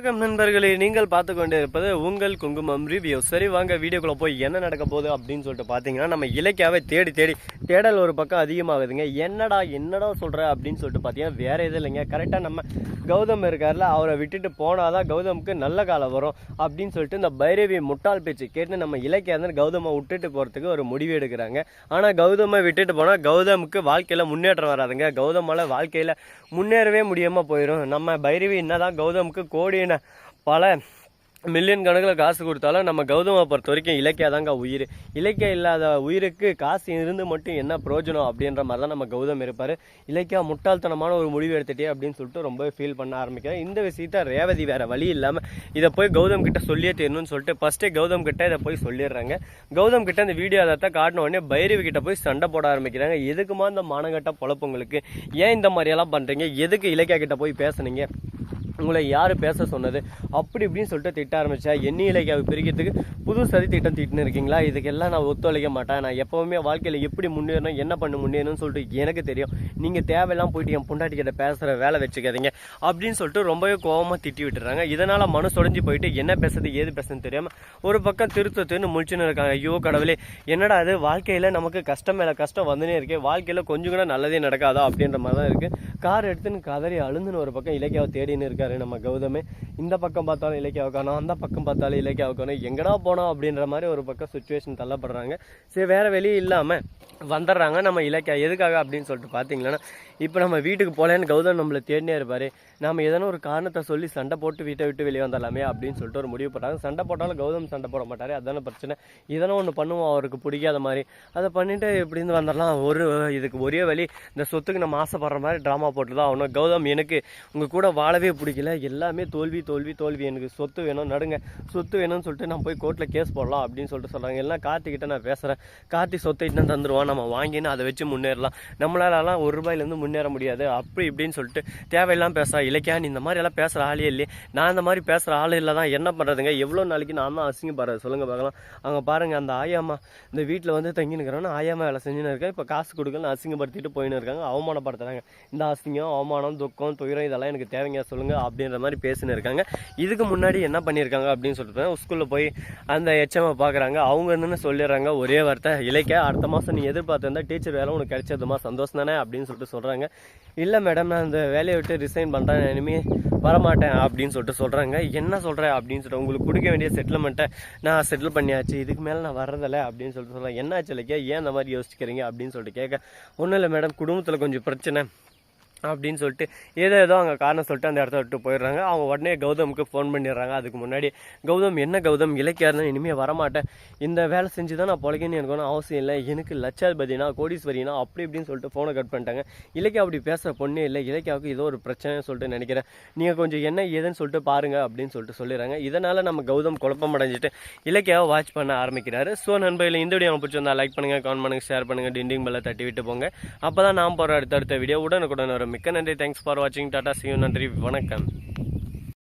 வணக்கம் நண்பர்களே. நீங்கள் பார்த்து கொண்டே இருப்பது உங்கள் குங்குமம் ரிவ்யூ சரி வாங்க வீடியோக்குள்ளே போய் என்ன நடக்க போகுது அப்படின்னு சொல்லிட்டு பார்த்தீங்கன்னா நம்ம இலக்கியாவை தேடி தேடி தேடல் ஒரு பக்கம் அதிகமாகுதுங்க. என்னடா என்னடா சொல்கிற அப்படின்னு சொல்லிட்டு பார்த்தீங்கன்னா வேற எதுவும் இல்லைங்க. கரெக்டாக நம்ம கௌதம் இருக்கார்ல அவரை விட்டுட்டு போனாதான் கௌதமுக்கு நல்ல காலம் வரும் அப்படின்னு சொல்லிட்டு இந்த பைரவி முட்டாள் பேச்சு கேட்டு நம்ம இலக்கியா வந்து கௌதமை விட்டுட்டு போகிறதுக்கு ஒரு முடிவு எடுக்கிறாங்க. ஆனால் கௌதமை விட்டுட்டு போனால் கௌதமுக்கு வாழ்க்கையில் முன்னேற்றம் வராதுங்க. கௌதமால் வாழ்க்கையில் முன்னேறவே முடியாமல் போயிடும் நம்ம பைரவி என்னதான் கௌதமுக்கு பல மில்லியன் கணக்கில் காசு கொடுத்தாலும் நம்ம கௌதமை பொறுத்த வரைக்கும் இலக்கியா தாங்க உயிர். இலக்கியம் இல்லாத உயிருக்கு காசு இருந்து மட்டும் என்ன பிரயோஜனம் அப்படின்ற மாதிரி தான் நம்ம கௌதம் இருப்பார். இலக்கியா முட்டாள்தனமான ஒரு முடிவு எடுத்துட்டே அப்படின்னு சொல்லிட்டு ரொம்ப ஃபீல் பண்ண ஆரம்பிக்கிறார். இந்த விஷயத்த ரேவதி வேற வழி இல்லாமல் இதை போய் கௌதம் கிட்ட சொல்லியே தெரியணும்னு சொல்லிட்டு ஃபஸ்ட்டே கௌதம் கிட்ட இதை போய் சொல்லிடுறாங்க. கௌதம் கிட்ட இந்த வீடியோ அதை காட்டின உடனே பைரவி கிட்ட போய் சண்டை போட ஆரம்பிக்கிறாங்க. எதுக்குமா இந்த மானங்கட்ட பொழப்புங்களுக்கு ஏன் இந்த மாதிரியெல்லாம் பண்ணுறீங்க எதுக்கு இலக்கியா கிட்ட போய் பேசுனீங்க? உங்களை யார் பேச சொன்னது? அப்படி இப்படின்னு சொல்லிட்டு திட்ட ஆரம்பித்தா எண்ணி இலக்கியாவை பிரிக்கிறதுக்கு புது சதி திட்டம் திட்டுன்னு இருக்கீங்களா? இதுக்கெல்லாம் நான் ஒத்துழைக்க மாட்டேன். நான் எப்போவுமே வாழ்க்கையில் எப்படி முன்னேறணும் என்ன பண்ண முன்னேறணும்னு சொல்லிட்டு எனக்கு தெரியும். நீங்கள் தேவையெல்லாம் போயிட்டு என் பொண்டாட்டி கிட்ட பேசுகிற வேலை வச்சுக்காதீங்க அப்படின்னு சொல்லிட்டு ரொம்பவே கோவமாக திட்டி விட்டுறாங்க. இதனால் மனசு உடைஞ்சு போயிட்டு என்ன பேசுறது ஏது பேசுறதுன்னு தெரியாமல் ஒரு பக்கம் திருத்த திருன்னு முழிச்சுன்னு இருக்காங்க. ஐயோ கடவுளே என்னடா அது வாழ்க்கையில் நமக்கு கஷ்டம் மேலே கஷ்டம் வந்துனே இருக்கே. வாழ்க்கையில் கொஞ்சம் கூட நல்லதே நடக்காதா அப்படின்ற மாதிரி தான் இருக்குது கார் எடுத்துன்னு கதறி அழுந்துன்னு ஒரு பக்கம் இலக்கியாவை தேடின்னு இருக்காரு. நம்ம கௌதமே. இந்த பக்கம் பார்த்தாலும் இலக்கிய காணோம் அந்த பக்கம் பார்த்தாலும் இலக்கிய காணோம் எங்கடா போனோம் அப்படின்ற மாதிரி ஒரு பக்கம் சுச்சுவேஷன் தள்ளப்படுறாங்க. சரி வேற வெளியே இல்லாமல் வந்துடுறாங்க நம்ம இலக்கியா எதுக்காக அப்படின்னு சொல்லிட்டு பார்த்தீங்கன்னா இப்போ நம்ம வீட்டுக்கு போகலன்னு கௌதம் நம்மளை தேடினே இருப்பார். நம்ம எதனா ஒரு காரணத்தை சொல்லி சண்டை போட்டு வீட்டை விட்டு வெளியே வந்துடலாமே அப்படின்னு சொல்லிட்டு ஒரு முடிவு போட்டாங்க சண்டை போட்டாலும் கௌதம் சண்டை போட மாட்டார் அதான பிரச்சனை. இதெல்லாம் ஒன்று பண்ணுவோம் அவருக்கு பிடிக்காத மாதிரி. அதை பண்ணிவிட்டு இப்படின்னு வந்துடலாம்? ஒரு இதுக்கு ஒரே வழி இந்த சொத்துக்கு நம்ம ஆசைப்படுற மாதிரி ட்ராமா போட்டு தான் ஆகணும். கௌதம் எனக்கு உங்கள் கூட வாழவே பிடிக்கல. எல்லாமே தோல்வி தோல்வி தோல்வி. எனக்கு சொத்து வேணும் நடுங்க. சொத்து வேணும்னு சொல்லிட்டு நான் போய் கோர்ட்டில் கேஸ் போடலாம் அப்படின்னு சொல்லிட்டு சொல்கிறாங்க எல்லாம் கார்த்திகிட்ட நான் பேசுகிறேன் கார்த்தி சொத்தை இன்னும் தந்துடுவான் நம்ம வாங்கின்னு அதை வச்சு முன்னேறலாம். நம்மளாலலாம் ஒரு ரூபாயிலேருந்து முன்னேற முடியாது. அப்படி இப்படின்னு சொல்லிட்டு தேவையெல்லாம் பேசுகிறா இலக்கியா நீ இந்த மாதிரி எல்லாம் பேசுகிற ஆளே இல்லையே. நான் இந்த மாதிரி பேசுகிற ஆள் இல்லை தான் என்ன பண்ணுறதுங்க எவ்வளோ நாளைக்கு நான் தான் அசிங்கப்படுறது சொல்லுங்கள் பார்க்கலாம். அவங்க பாருங்கள் அந்த ஆயாம்மா இந்த வீட்டில் வந்து தங்கினுக்கிறோன்னு ஆயாம்மா வேலை செஞ்சுன்னு இருக்கேன் இப்போ காசு கொடுக்கல அசிங்கப்படுத்திட்டு போயின்னு இருக்காங்க. அவமானப்படுத்துறாங்க. இந்த அசிங்கம் அவமானம் துக்கம் துயரம் இதெல்லாம் எனக்கு தேவைங்க. சொல்லுங்கள் அப்படின்ற மாதிரி பேசினு இருக்காங்க. இதுக்கு முன்னாடி என்ன பண்ணியிருக்காங்க அப்படின்னு சொல்லிட்டு ஸ்கூலில் போய் அந்த எச்எம்ஐ பார்க்குறாங்க அவங்க என்னன்னு சொல்லிடுறாங்க. ஒரே வார்த்தை இலக்கிய அடுத்த மாதம் நீ எதிர்பார்த்திருந்தா டீச்சர் வேலை உனக்கு கிடைச்சதுமா? சந்தோஷம் தானே? அப்படின்னு சொல்லிட்டு சொல்கிறாங்க இல்லை மேடம் நான் அந்த வேலையை விட்டு ரிசைன் பண்ணுறேன் இனிமேல் வரமாட்டேன். அப்படின்னு சொல்லிட்டு சொல்கிறாங்க என்ன சொல்கிறேன் அப்படின்னு சொல்லிட்டு உங்களுக்கு கொடுக்க வேண்டிய செட்டில்மெண்ட்டை நான் செட்டில் பண்ணியாச்சு. இதுக்கு மேலே நான் வர்றதில்ல. அப்படின்னு சொல்லிட்டு சொல்கிறேன் என்னாச்சு இலக்கியா? ஏன் அந்த மாதிரி யோசிக்கிறீங்க? அப்படின்னு சொல்லிட்டு கேட்க ஒன்றும் இல்லை மேடம் குடும்பத்தில் கொஞ்சம் பிரச்சனை. அப்படின்னு சொல்லிட்டு ஏதோ ஏதோ அவங்க காரணம் சொல்லிட்டு அந்த இடத்த விட்டு போயிடுறாங்க. அவங்க உடனே கௌதமுக்கு ஃபோன் பண்ணிடுறாங்க. அதுக்கு முன்னாடி கௌதம் என்ன கௌதம்? இலக்கியா இருந்தால் இனிமேல் வரமாட்டேன். இந்த வேலை செஞ்சு தான் நான் பொழைக்கணும்னு எனக்கு ஒன்றும் அவசியம் இல்லை. எனக்கு லட்சாதிபதினா கோடீஸ்வரினா அப்படி இப்படின்னு சொல்லிட்டு ஃபோனை கட் பண்ணிட்டாங்க. இலக்கியா அப்படி பேசுகிற பொண்ணே இல்லை. இலக்கியாவுக்கு ஏதோ ஒரு பிரச்சனைன்னு சொல்லிட்டு நினைக்கிறேன். நீங்கள் கொஞ்சம் என்ன ஏதுன்னு சொல்லிட்டு பாருங்க அப்படின்னு சொல்லிட்டு சொல்லிடுறாங்க. இதனால் நம்ம கௌதம் குழப்பம் அடைஞ்சிட்டு இலக்கியாவை வாட்ச் பண்ண ஆரம்பிக்கிறாரு. ஸோ நண்பர்கள் இந்த வீடியோ பிடிச்சிருந்தா லைக் பண்ணுங்கள் கமெண்ட் பண்ணுங்கள் ஷேர் பண்ணுங்கள் டிண்டிங் பெல்லை தட்டி விட்டு போங்க. அப்போ தான் நான் போகிற அடுத்தடுத்த வீடியோ உடனுக்குடன் வரும். மிக்க நன்றி. தேங்க்ஸ் ஃபார் வாட்சிங் டாடா சியூ நன்றி. வணக்கம்.